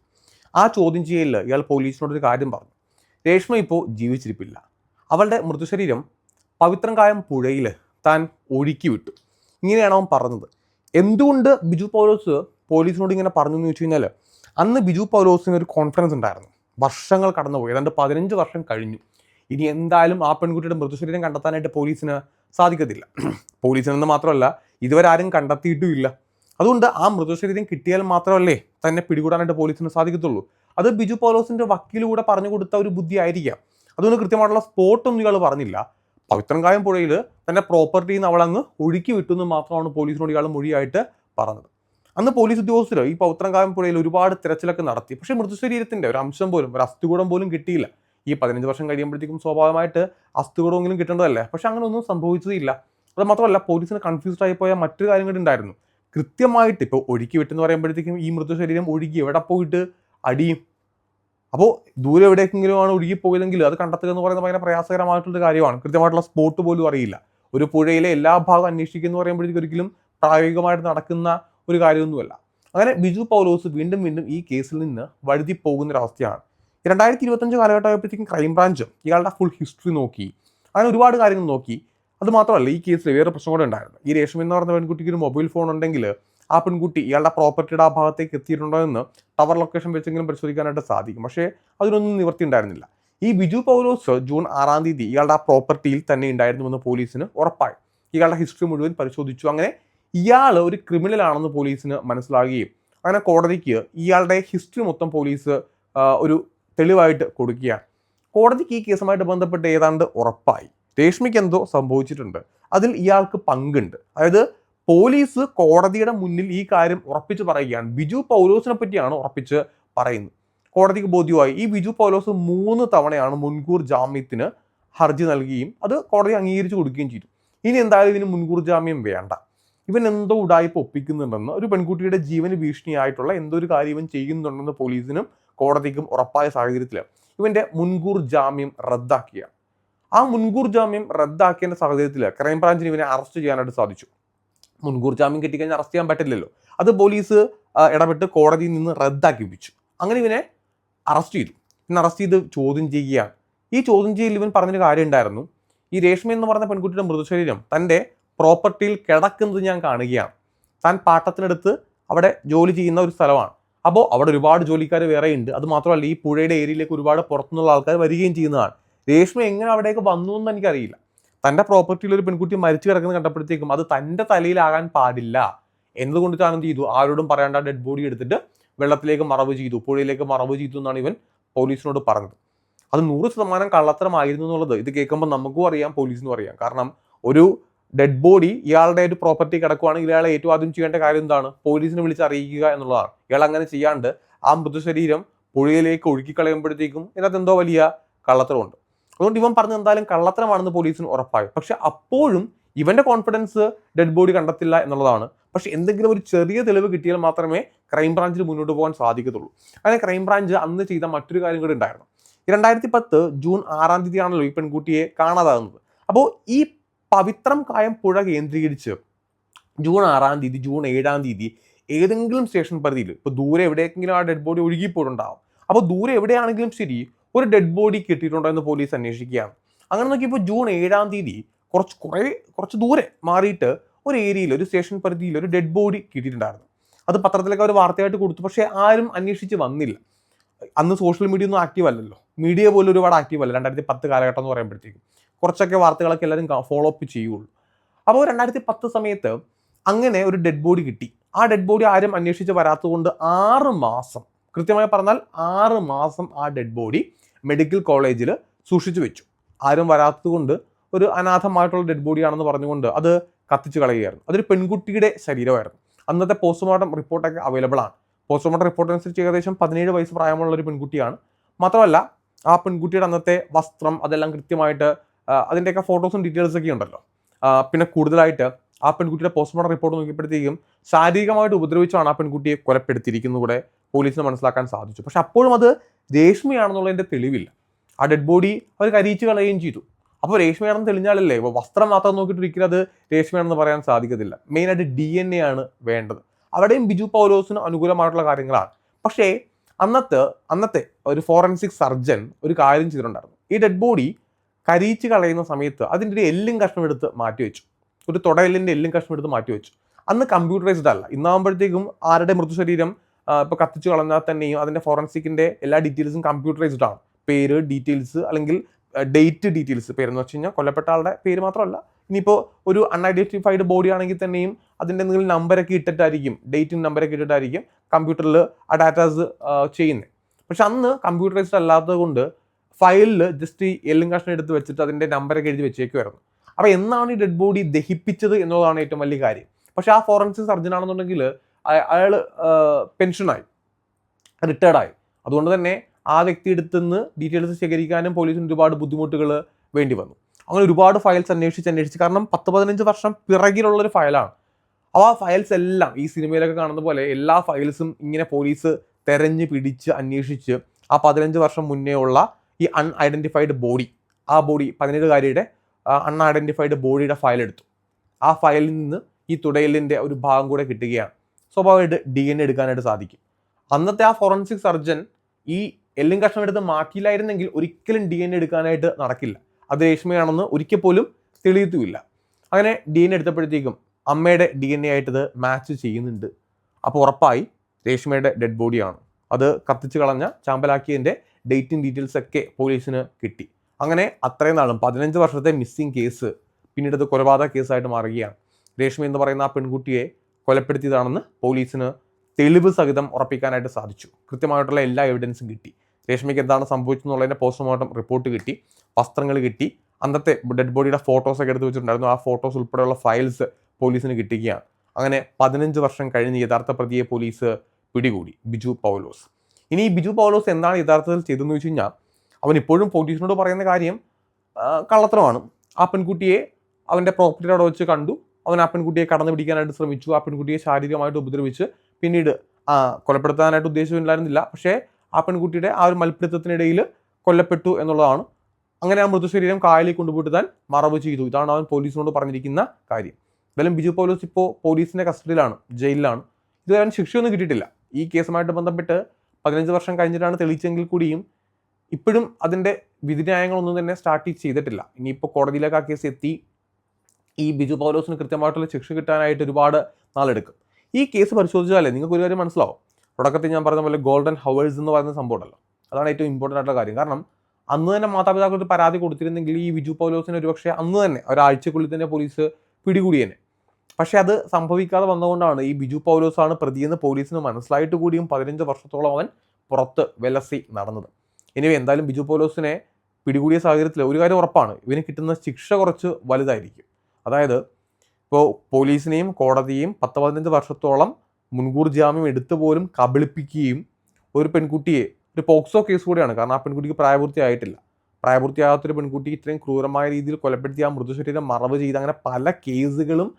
ആ ചോദ്യം ചെയ്യലിൽ ഇയാൾ പോലീസിനോട് ഒരു കാര്യം പറഞ്ഞു. രേഷ്മ ഇപ്പോൾ ജീവിച്ചിരിപ്പില്ല. അവളുടെ മൃതശരീരം പവിത്രംകായം പുഴയിൽ താൻ ഒഴുക്കി വിട്ടു. ഇങ്ങനെയാണ് അവൻ പറഞ്ഞത്. എന്തുകൊണ്ട് ബിജു പൗലോസ് പോലീസിനോട് ഇങ്ങനെ പറഞ്ഞു എന്ന് ചോദിച്ചു കഴിഞ്ഞാൽ അന്ന് ബിജു പൗലോസിന് ഒരു കോൺഫിഡൻസ് ഉണ്ടായിരുന്നു. വർഷങ്ങൾ കടന്നുപോയി. ഏതാണ്ട് പതിനഞ്ച് വർഷം കഴിഞ്ഞു. ഇനി എന്തായാലും ആ പെൺകുട്ടിയുടെ മൃതശരീരം കണ്ടെത്താനായിട്ട് പോലീസിന് സാധിക്കത്തില്ല. പോലീസിനെന്ന് മാത്രമല്ല ഇതുവരെ ആരും കണ്ടെത്തിയിട്ടുമില്ല. അതുകൊണ്ട് ആ മൃതശരീരം കിട്ടിയാൽ മാത്രമല്ലേ തന്നെ പിടികൂടാനായിട്ട് പോലീസിന് സാധിക്കത്തുള്ളൂ. അത് ബിജു പൗലോസിന്റെ വക്കീലൂടെ പറഞ്ഞു കൊടുത്ത ഒരു ബുദ്ധി ആയിരിക്കാം. അതുകൊണ്ട് കൃത്യമായിട്ടുള്ള സ്പോട്ടൊന്നും ഇയാൾ പറഞ്ഞില്ല. പവിത്രങ്കായം പുഴയിൽ തന്നെ പ്രോപ്പർട്ടിയിൽ നിന്ന് അവൾ അങ്ങ് ഒഴുക്കി വിട്ടു എന്ന് മാത്രമാണ് പോലീസിനോട് ഇയാൾ മൊഴിയായിട്ട് പറഞ്ഞത്. അന്ന് പോലീസ് ഉദ്യോഗസ്ഥർ ഈ പവിത്രങ്കായം പുഴയിൽ ഒരുപാട് തിരച്ചിലൊക്കെ നടത്തി. പക്ഷേ മൃതശരീരത്തിന്റെ ഒരു അംശം പോലും ഒരു അസ്ഥികൂടം പോലും കിട്ടിയില്ല. ഈ പതിനഞ്ച് വർഷം കഴിയുമ്പോഴത്തേക്കും സ്വാഭാവികമായിട്ട് അസ്ഥികൂടമെങ്കിലും കിട്ടേണ്ടതല്ലേ? പക്ഷെ അങ്ങനെ ഒന്നും സംഭവിച്ചതില്ല. അത് മാത്രമല്ല പോലീസിന് കൺഫ്യൂസ്ഡ് ആയി പോയ മറ്റൊരു കാര്യം കൂടി ഉണ്ടായിരുന്നു. കൃത്യമായിട്ട് ഇപ്പോൾ ഒഴുക്കി വിട്ടെന്ന് പറയുമ്പോഴത്തേക്കും ഈ മൃതശരീരം ഒഴുകി എവിടെ പോയിട്ട്? അടിയും. അപ്പോൾ ദൂരെ എവിടേക്കെങ്കിലും ആണ് ഒഴുകി പോയതെങ്കിൽ അത് കണ്ടെത്തുക എന്ന് പറയുന്നത് ഭയങ്കര പ്രയാസകരമായിട്ടുള്ള കാര്യമാണ്. കൃത്യമായിട്ടുള്ള സ്പോട്ട് പോലും അറിയില്ല. ഒരു പുഴയിലെ എല്ലാ ഭാഗവും അന്വേഷിക്കുന്നു പറയുമ്പോഴത്തേക്കും ഒരിക്കലും പ്രായോഗികമായിട്ട് നടക്കുന്ന ഒരു കാര്യമൊന്നുമല്ല. അങ്ങനെ ബിജു പൗലോസ് വീണ്ടും വീണ്ടും ഈ കേസിൽ നിന്ന് വഴുതി പോകുന്ന ഒരു അവസ്ഥയാണ് രണ്ടായിരത്തി ഇരുപത്തഞ്ച് കാലഘട്ടമായപ്പോഴത്തേക്കും ക്രൈംബ്രാഞ്ച് ഇയാളുടെ ഫുൾ ഹിസ്റ്ററി നോക്കി. അങ്ങനെ ഒരുപാട് കാര്യങ്ങൾ നോക്കി. അത് മാത്രമല്ല ഈ കേസിൽ വേറെ പ്രശ്നം കൂടെ ഉണ്ടായിരുന്നു. ഈ രേഷ്മ എന്ന് പറഞ്ഞ പെൺകുട്ടിക്ക് ഒരു മൊബൈൽ ഫോൺ ഉണ്ടെങ്കിൽ ആ പെൺകുട്ടി ഇയാളുടെ പ്രോപ്പർട്ടിയുടെ ആ ഭാഗത്തേക്ക് എത്തിയിട്ടുണ്ടോ എന്ന് ടവർ ലൊക്കേഷൻ വെച്ചെങ്കിലും പരിശോധിക്കാനായിട്ട് സാധിക്കും. പക്ഷേ അതിനൊന്നും നിവർത്തി ഉണ്ടായിരുന്നില്ല. ഈ ബിജു പൗലോസ് ജൂൺ ആറാം തീയതി ഇയാളുടെ ആ പ്രോപ്പർട്ടിയിൽ തന്നെ ഉണ്ടായിരുന്നുവെന്ന് പോലീസിന് ഉറപ്പായി. ഇയാളുടെ ഹിസ്റ്ററി മുഴുവൻ പരിശോധിച്ചു. അങ്ങനെ ഇയാൾ ഒരു ക്രിമിനൽ ആണെന്ന് പോലീസിന് മനസ്സിലാകുകയും അങ്ങനെ കോടതിക്ക് ഇയാളുടെ ഹിസ്റ്ററി മൊത്തം പോലീസ് ഒരു തെളിവായിട്ട് കൊടുക്കുകയാണ്. കോടതിക്ക് ഈ കേസുമായിട്ട് ബന്ധപ്പെട്ട് ഏതാണ്ട് ഉറപ്പായി. രേഷ്മിക്ക് എന്തോ സംഭവിച്ചിട്ടുണ്ട്. അതിൽ ഇയാൾക്ക് പങ്കുണ്ട്. അതായത് പോലീസ് കോടതിയുടെ മുന്നിൽ ഈ കാര്യം ഉറപ്പിച്ച് പറയുകയാണ്. ബിജു പൗലോസിനെ പറ്റിയാണ് ഉറപ്പിച്ച് പറയുന്നത്. കോടതിക്ക് ബോധ്യമായി. ഈ ബിജു പൗലോസ് മൂന്ന് തവണയാണ് മുൻകൂർ ജാമ്യത്തിന് ഹർജി നൽകുകയും അത് കോടതി അംഗീകരിച്ചു കൊടുക്കുകയും ചെയ്തു. ഇനി എന്തായാലും ഇതിന് മുൻകൂർ ജാമ്യം വേണ്ട. ഇവൻ എന്തോ ഉടായ്പ ഒപ്പിക്കുന്നുണ്ടെന്ന് ഒരു പെൺകുട്ടിയുടെ ജീവന് ഭീഷണിയായിട്ടുള്ള എന്തോ ഒരു കാര്യം ഇവൻ ചെയ്യുന്നുണ്ടെന്ന് പോലീസിനും കോടതിക്കും ഉറപ്പായ സാഹചര്യത്തിൽ ഇവന്റെ മുൻകൂർ ജാമ്യം റദ്ദാക്കിയ. ആ മുൻകൂർ ജാമ്യം റദ്ദാക്കിയ സാഹചര്യത്തിൽ ക്രൈംബ്രാഞ്ചിന് ഇവനെ അറസ്റ്റ് ചെയ്യാനായിട്ട് സാധിച്ചു. മുൻകൂർ ജാമ്യം കിട്ടിക്കഴിഞ്ഞാൽ അറസ്റ്റ് ചെയ്യാൻ പറ്റില്ലല്ലോ. അത് പോലീസ് ഇടപെട്ട് കോടതിയിൽ നിന്ന് റദ്ദാക്കി വെച്ചു. അങ്ങനെ ഇവനെ അറസ്റ്റ് ചെയ്തു. ഇന്ന് അറസ്റ്റ് ചെയ്ത് ചോദ്യം ചെയ്യുകയാണ്. ഈ ചോദ്യം ചെയ്യൽ ഇവൻ പറഞ്ഞൊരു കാര്യം ഉണ്ടായിരുന്നു. ഈ രേഷ്മ എന്ന് പറഞ്ഞ പെൺകുട്ടിയുടെ മൃതശരീരം തന്റെ പ്രോപ്പർട്ടിയിൽ കിടക്കുന്നത് ഞാൻ കാണുകയാണ്. താൻ പാട്ടത്തിനടുത്ത് അവിടെ ജോലി ചെയ്യുന്ന ഒരു സ്ഥലമാണ്. അപ്പോൾ അവിടെ ഒരുപാട് ജോലിക്കാർ വേറെ ഉണ്ട് അത് മാത്രമല്ല ഈ പുഴയുടെ ഏരിയയിലേക്ക് ഒരുപാട് പുറത്തുനിന്നുള്ള ആൾക്കാർ വരികയും ചെയ്യുന്നതാണ്. രേഷ്മ എങ്ങനെ അവിടേക്ക് വന്നു എന്ന് എനിക്കറിയില്ല. തന്റെ പ്രോപ്പർട്ടിയിൽ ഒരു പെൺകുട്ടി മരിച്ചു കിടക്കുന്ന കണ്ടപ്പോഴത്തേക്കും അത് തന്റെ തലയിലാകാൻ പാടില്ല എന്നതുകൊണ്ട് താൻ എന്ത് ചെയ്തു? ആരോടും പറയാണ്ട് ആ ഡെഡ് ബോഡി എടുത്തിട്ട് വെള്ളത്തിലേക്ക് മറവ് ചെയ്തു. പുഴയിലേക്ക് മറവ് ചെയ്തു എന്നാണ് ഇവൻ പോലീസിനോട് പറഞ്ഞത്. അത് നൂറ് ശതമാനം കള്ളത്തരമായിരുന്നു എന്നുള്ളത് ഇത് കേൾക്കുമ്പോൾ നമുക്കും അറിയാം പോലീസിനും അറിയാം. കാരണം ഒരു ഡെഡ് ബോഡി ഇയാളുടെ ഒരു പ്രോപ്പർട്ടി കിടക്കുവാണെങ്കിൽ ഇയാളെ ഏറ്റവും ആദ്യം ചെയ്യേണ്ട കാര്യം എന്താണ്? പോലീസിനെ വിളിച്ച് അറിയിക്കുക എന്നുള്ളതാണ്. ഇയാൾ അങ്ങനെ ചെയ്യാണ്ട് ആ മൃതശരീരം പുഴയിലേക്ക് ഒഴുക്കി കളയുമ്പോഴത്തേക്കും ഇതിനകത്ത് എന്തോ വലിയ കള്ളത്തരമുണ്ട്. അതുകൊണ്ട് ഇവൻ പറഞ്ഞ എന്തായാലും കള്ളത്തരമാണെന്ന് പോലീസിന് ഉറപ്പായി. പക്ഷെ അപ്പോഴും ഇവന്റെ കോൺഫിഡൻസ് ഡെഡ് ബോഡി കണ്ടെത്തില്ല എന്നുള്ളതാണ്. പക്ഷെ എന്തെങ്കിലും ഒരു ചെറിയ തെളിവ് കിട്ടിയാൽ മാത്രമേ ക്രൈംബ്രാഞ്ചിന് മുന്നോട്ട് പോകാൻ സാധിക്കത്തുള്ളൂ. അങ്ങനെ ക്രൈംബ്രാഞ്ച് അന്ന് ചെയ്ത മറ്റൊരു കാര്യം കൂടി ഉണ്ടായിരുന്നു. രണ്ടായിരത്തി പത്ത് ജൂൺ ആറാം തീയതിയാണല്ലോ ഈ പെൺകുട്ടിയെ കാണാതാകുന്നത്. അപ്പോൾ ഈ പവിത്രം കായം പുഴ കേന്ദ്രീകരിച്ച് ജൂൺ ആറാം തീയതി ജൂൺ ഏഴാം തീയതി ഏതെങ്കിലും സ്റ്റേഷൻ പരിധിയിൽ ഇപ്പോൾ ദൂരെ എവിടെയെങ്കിലും ആ ഡെഡ് ബോഡി ഒഴുകിപ്പോയിട്ടുണ്ടാവും അപ്പോൾ ദൂരെ എവിടെയാണെങ്കിലും ശരി ഒരു ഡെഡ് ബോഡി കിട്ടിയിട്ടുണ്ടോ എന്ന് പോലീസ് അന്വേഷിക്കുകയാണ്. അങ്ങനെ നോക്കിയപ്പോൾ ജൂൺ ഏഴാം തീയതി കുറച്ച് കുറേ കുറച്ച് ദൂരെ മാറിയിട്ട് ഒരു ഏരിയയിൽ ഒരു സ്റ്റേഷൻ പരിധിയിൽ ഒരു ഡെഡ് ബോഡി കിട്ടിയിട്ടുണ്ടായിരുന്നു. അത് പത്രത്തിലൊക്കെ ഒരു വാർത്തയായിട്ട് കൊടുത്തു. പക്ഷേ ആരും അന്വേഷിച്ച് വന്നില്ല. അന്ന് സോഷ്യൽ മീഡിയ ഒന്നും ആക്റ്റീവ് അല്ലല്ലോ. മീഡിയ പോലും ഒരുപാട് ആക്റ്റീവ് അല്ല. രണ്ടായിരത്തി പത്ത് കാലഘട്ടം എന്ന് പറയുമ്പോഴത്തേക്കും. കുറച്ചൊക്കെ വാർത്തകളൊക്കെ എല്ലാവരും ഫോളോ അപ്പ് ചെയ്യുള്ളൂ. അപ്പോൾ രണ്ടായിരത്തി പത്ത് സമയത്ത് അങ്ങനെ ഒരു ഡെഡ് ബോഡി കിട്ടി. ആ ഡെഡ് ബോഡി ആരും അന്വേഷിച്ച് വരാത്തതുകൊണ്ട് ആറ് മാസം കൃത്യമായി പറഞ്ഞാൽ ആറ് മാസം ആ ഡെഡ് ബോഡി മെഡിക്കൽ കോളേജിൽ സൂക്ഷിച്ചു വെച്ചു. ആരും വരാത്തതുകൊണ്ട് ഒരു അനാഥമായിട്ടുള്ള ഡെഡ് ബോഡിയാണെന്ന് പറഞ്ഞുകൊണ്ട് അത് കത്തിച്ച് കളയുകയായിരുന്നു. അതൊരു പെൺകുട്ടിയുടെ ശരീരമായിരുന്നു. അന്നത്തെ പോസ്റ്റ്മോർട്ടം റിപ്പോർട്ടൊക്കെ അവൈലബിൾ ആണ്. പോസ്റ്റ്മോർട്ടം റിപ്പോർട്ട് അനുസരിച്ച് ഏകദേശം പതിനേഴ് വയസ്സ് പ്രായമുള്ള ഒരു പെൺകുട്ടിയാണ്. മാത്രമല്ല ആ പെൺകുട്ടിയുടെ അന്നത്തെ വസ്ത്രം അതെല്ലാം കൃത്യമായിട്ട് അതിന്റെയൊക്കെ ഫോട്ടോസും ഡീറ്റെയിൽസ് ഒക്കെ ഉണ്ടല്ലോ. പിന്നെ കൂടുതലായിട്ട് ആ പെൺകുട്ടിയുടെ പോസ്റ്റ്മോർട്ടം റിപ്പോർട്ട് നോക്കിയപ്പോഴത്തേക്കും ശാരീരികമായിട്ട് ഉപദ്രവിച്ചാണ് ആ പെൺകുട്ടിയെ കൊലപ്പെടുത്തിയിരിക്കുന്നത് കൂടെ പോലീസിന് മനസ്സിലാക്കാൻ സാധിച്ചു. പക്ഷെ അപ്പോഴും അത് രേഷ്മയാണെന്നുള്ളതിന്റെ തെളിവില്ല. ആ ഡെഡ് ബോഡി അവർ കരിയിച്ച് കളയുകയും ചെയ്തു. അപ്പോൾ രേഷ്മയാണെന്ന് തെളിഞ്ഞാലല്ലേ? ഇപ്പോൾ വസ്ത്രം മാത്രം നോക്കിയിട്ട് ഒരിക്കലും അത് രേഷ്മയാണെന്ന് പറയാൻ സാധിക്കത്തില്ല. മെയിനായിട്ട് ഡി എൻ എ ആണ് വേണ്ടത്. അവിടെയും ബിജു പൗലോസിന് അനുകൂലമായിട്ടുള്ള കാര്യങ്ങളാണ്. പക്ഷേ അന്നത്തെ അന്നത്തെ ഒരു ഫോറൻസിക് സർജൻ ഒരു കാര്യം ചെയ്തിട്ടുണ്ടായിരുന്നു. ഈ ഡെഡ് ബോഡി കരിയിച്ച് കളയുന്ന സമയത്ത് അതിന്റെ ഒരു എല്ലും കഷ്ണം എടുത്ത് മാറ്റി വെച്ചു. ഒരു തുടയെല്ലിന്റെ എല്ലും കഷ്ണം എടുത്ത് മാറ്റി വെച്ചു. അന്ന് കമ്പ്യൂട്ടറൈസ്ഡ് അല്ല. ഇന്നാകുമ്പോഴത്തേക്കും ആരുടെ മൃതശരീരം ഇപ്പോൾ കത്തിച്ച് കളഞ്ഞാൽ തന്നെയും അതിന്റെ ഫോറൻസിക്കിന്റെ എല്ലാ ഡീറ്റെയിൽസും കമ്പ്യൂട്ടറൈസ്ഡ് ആണ്. പേര് ഡീറ്റെയിൽസ് അല്ലെങ്കിൽ ഡേറ്റ് ഡീറ്റെയിൽസ് പേരെന്ന് വെച്ച് കഴിഞ്ഞാൽ കൊല്ലപ്പെട്ട ആളുടെ പേര് മാത്രമല്ല. ഇനിയിപ്പോൾ ഒരു അൺഐഡന്റിഫൈഡ് ബോഡി ആണെങ്കിൽ തന്നെയും അതിന്റെ എന്തെങ്കിലും നമ്പരൊക്കെ ഇട്ടിട്ടായിരിക്കും ഡേറ്റും നമ്പരൊക്കെ ഇട്ടിട്ടായിരിക്കും കമ്പ്യൂട്ടറിൽ ആ ഡാറ്റാസ് ചെയ്യുന്നത് പക്ഷെ അന്ന് കമ്പ്യൂട്ടറൈസ്ഡ് അല്ലാത്തത് കൊണ്ട് ഫയലിൽ ജസ്റ്റ് ഈ എല്ലും കഷ്ണം എടുത്ത് വെച്ചിട്ട് അതിന്റെ നമ്പറൊക്കെ എഴുതി വെച്ചേക്കുമായിരുന്നു അപ്പോൾ എന്നാണ് ഈ ഡെഡ് ബോഡി ദഹിപ്പിച്ചത് എന്നുള്ളതാണ് ഏറ്റവും വലിയ കാര്യം. പക്ഷേ ആ ഫോറൻസിക് സർജൻ ആണെന്നുണ്ടെങ്കിൽ അയാൾ പെൻഷനായി റിട്ടയർഡായി അതുകൊണ്ട് തന്നെ ആ വ്യക്തി അടുത്തുനിന്ന് ഡീറ്റെയിൽസ് ശേഖരിക്കാനും പോലീസിന് ഒരുപാട് ബുദ്ധിമുട്ടുകൾ വേണ്ടി വന്നു. അങ്ങനെ ഒരുപാട് ഫയൽസ് അന്വേഷിച്ച് അന്വേഷിച്ച്. കാരണം പത്ത് പതിനഞ്ച് വർഷം പിറകിലുള്ളൊരു ഫയലാണ്. അപ്പോൾ ആ ഫയൽസ് എല്ലാം ഈ സിനിമയിലൊക്കെ കാണുന്ന പോലെ എല്ലാ ഫയൽസും ഇങ്ങനെ പോലീസ് തെരഞ്ഞു പിടിച്ച് അന്വേഷിച്ച് ആ പതിനഞ്ച് വർഷം മുന്നേ ഉള്ള ഈ അൺഐഡന്റിഫൈഡ് ബോഡി ആ ബോഡി പതിനേഴുകാരിയുടെ അൺഐഡന്റിഫൈഡ് ബോഡിയുടെ ഫയൽ എടുത്തു. ആ ഫയലിൽ നിന്ന് ഈ തുടയലിന്റെ ഒരു ഭാഗം കൂടെ കിട്ടുകയാണ്. സ്വാഭാവികമായിട്ട് ഡി എൻ എടുക്കാനായിട്ട് സാധിക്കും. അന്നത്തെ ആ ഫോറൻസിക് സർജൻ ഈ എല്ലും കഷ്ണം എടുത്ത് മാറ്റിയില്ലായിരുന്നെങ്കിൽ ഒരിക്കലും ഡി എൻ എടുക്കാനായിട്ട് നടക്കില്ല. അത് രേഷ്മയാണെന്ന് ഒരിക്കൽ പോലും തെളിയത്തുമില്ല. അങ്ങനെ ഡി എൻ എടുത്തപ്പോഴത്തേക്കും അമ്മയുടെ ഡി എൻ എ ആയിട്ട് ഇത് മാച്ച് ചെയ്യുന്നുണ്ട്. അപ്പോൾ ഉറപ്പായി രേഷ്മയുടെ ഡെഡ് ബോഡിയാണ് അത് കത്തിച്ച് കളഞ്ഞ ചാമ്പലാക്കിയതിന്റെ ഡേറ്റും ഡീറ്റെയിൽസ് ഒക്കെ പോലീസിന് കിട്ടി. അങ്ങനെ അത്രയും നാളും പതിനഞ്ച് വർഷത്തെ മിസ്സിംഗ് കേസ് പിന്നീട് അത് കൊലപാതക കേസായിട്ട് മാറുകയാണ്. രേഷ്മി എന്ന് പറയുന്ന ആ പെൺകുട്ടിയെ കൊലപ്പെടുത്തിയതാണെന്ന് പോലീസിന് തെളിവ് സഹിതം ഉറപ്പിക്കാനായിട്ട് സാധിച്ചു. കൃത്യമായിട്ടുള്ള എല്ലാ എവിഡൻസും കിട്ടി. രേഷ്മയ്ക്ക് എന്താണ് സംഭവിച്ചെന്നുള്ളതിന്റെ പോസ്റ്റ്മോർട്ടം റിപ്പോർട്ട് കിട്ടി വസ്ത്രങ്ങൾ കിട്ടി. അന്നത്തെ ഡെഡ് ബോഡിയുടെ ഫോട്ടോസൊക്കെ എടുത്ത് വെച്ചിട്ടുണ്ടായിരുന്നു. ആ ഫോട്ടോസ് ഉൾപ്പെടെയുള്ള ഫയൽസ് പോലീസിന് കിട്ടുകയാണ്. അങ്ങനെ പതിനഞ്ച് വർഷം കഴിഞ്ഞ് യഥാർത്ഥ പ്രതിയെ പോലീസ് പിടികൂടി. ബിജു പൗലോസ്. ഇനി ഈ ബിജു പൗലോസ് എന്താണ് യഥാർത്ഥത്തിൽ ചെയ്തതെന്ന് വെച്ച് കഴിഞ്ഞാൽ അവൻ ഇപ്പോഴും പോലീസിനോട് പറയുന്ന കാര്യം കള്ളത്തരമാണ്. ആ പെൺകുട്ടിയെ അവന്റെ പ്രോപ്പർട്ടിയുടെ അവിടെ വെച്ച് കണ്ടു. അവൻ ആ പെൺകുട്ടിയെ കടന്നു പിടിക്കാനായിട്ട് ശ്രമിച്ചു. ആ പെൺകുട്ടിയെ ശാരീരികമായിട്ട് ഉപദ്രവിച്ച് പിന്നീട് കൊലപ്പെടുത്താനായിട്ട് ഉദ്ദേശമില്ലായിരുന്നില്ല. പക്ഷേ ആ പെൺകുട്ടിയുടെ ആ ഒരു മൽപ്പിടുത്തത്തിനിടയിൽ കൊല്ലപ്പെട്ടു എന്നുള്ളതാണ്. അങ്ങനെ ആ മൃതശരീരം കായലിൽ കൊണ്ടുപോയിട്ട് താൻ മറവ് ചെയ്തു. ഇതാണ് അവൻ പോലീസിനോട് പറഞ്ഞിരിക്കുന്ന കാര്യം. എന്തായാലും ബിജു പോലീസ് ഇപ്പോൾ പോലീസിന്റെ കസ്റ്റഡിയിലാണ് ജയിലിലാണ്. ഇതുവരെ ശിക്ഷയൊന്നും കിട്ടിയിട്ടില്ല. ഈ കേസുമായിട്ട് ബന്ധപ്പെട്ട് പതിനഞ്ച് വർഷം കഴിഞ്ഞിട്ടാണ് തെളിയിച്ചെങ്കിൽ കൂടിയും ഇപ്പോഴും അതിന്റെ വിധിന്യായങ്ങളൊന്നും തന്നെ സ്റ്റാർട്ട് ചെയ്തിട്ടില്ല. ഇനിയിപ്പോൾ കോടതിയിലേക്ക് ആ കേസ് എത്തി. ഈ ബിജു പൗലോസിന് കൃത്യമായിട്ടുള്ള ശിക്ഷ കിട്ടാനായിട്ട് ഒരുപാട് നാളെടുക്കും. ഈ കേസ് പരിശോധിച്ചാലേ നിങ്ങൾക്ക് ഒരു കാര്യം മനസ്സിലാവും. തുടക്കത്തിൽ ഞാൻ പറഞ്ഞ പോലെ ഗോൾഡൻ ഹവേഴ്സ് എന്ന് പറയുന്ന സംഭവമുണ്ടല്ലോ. അതാണ് ഏറ്റവും ഇമ്പോർട്ടന്റ് ആയിട്ടുള്ള കാര്യം. കാരണം അന്ന് തന്നെ മാതാപിതാക്കൾക്ക് പരാതി കൊടുത്തിരുന്നെങ്കിൽ ഈ ബിജു പൗലോസിന് ഒരുപക്ഷെ അന്ന് തന്നെ ഒരാഴ്ചക്കുള്ളിൽ തന്നെ പോലീസ് പിടികൂടിയേനെ. പക്ഷെ അത് സംഭവിക്കാതെ വന്നുകൊണ്ടാണ് ഈ ബിജു പൗലോസാണ് പ്രതിയെന്ന് പോലീസിന് മനസ്സിലായിട്ട് കൂടിയും പതിനഞ്ച് വർഷത്തോളം അവൻ പുറത്ത് വെലസി നടന്നത്. ഇനി എന്തായാലും ബിജു പൗലോസിനെ പിടികൂടിയ സാഹചര്യത്തിൽ ഒരു കാര്യം ഉറപ്പാണ് ഇവന് കിട്ടുന്ന ശിക്ഷ കുറച്ച് വലുതായിരിക്കും. അതായത് ഇപ്പോൾ പോലീസിനെയും കോടതിയെയും പത്ത് പതിനഞ്ച് വർഷത്തോളം മുൻകൂർ ജാമ്യം എടുത്തു പോലും കബളിപ്പിക്കുകയും ഒരു പെൺകുട്ടിയെ ഒരു പോക്സോ കേസ് കൂടിയാണ് കാരണം ആ പെൺകുട്ടിക്ക് പ്രായപൂർത്തിയായിട്ടില്ല. പ്രായപൂർത്തിയാകാത്തൊരു പെൺകുട്ടി ഇത്രയും ക്രൂരമായ രീതിയിൽ കൊലപ്പെടുത്തി ആ മൃതശരീരം മറവ് ചെയ്ത് അങ്ങനെ പല കേസുകളും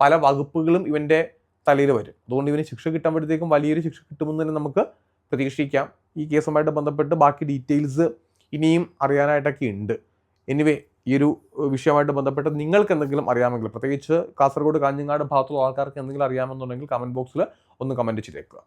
പല വകുപ്പുകളും ഇവന്റെ തലയിൽ വരും. അതുകൊണ്ട് ഇവന് ശിക്ഷ കിട്ടുമ്പോഴത്തേക്കും വലിയൊരു ശിക്ഷ കിട്ടുമെന്ന് തന്നെ നമുക്ക് പ്രതീക്ഷിക്കാം. ഈ കേസുമായിട്ട് ബന്ധപ്പെട്ട് ബാക്കി ഡീറ്റെയിൽസ് ഇനിയും അറിയാനായിട്ടൊക്കെ ഉണ്ട്. എനിവേ ഈ ഒരു വിഷയമായിട്ട് ബന്ധപ്പെട്ട് നിങ്ങൾക്ക് എന്തെങ്കിലും അറിയാമെങ്കിൽ പ്രത്യേകിച്ച് കാസർഗോഡ് കാഞ്ഞങ്ങാട് ഭാഗത്തുള്ള ആൾക്കാർക്ക് എന്തെങ്കിലും അറിയാമെന്നുണ്ടെങ്കിൽ കമന്റ് ബോക്സിൽ ഒന്ന് കമന്റ് ചെയ്തേക്കുക.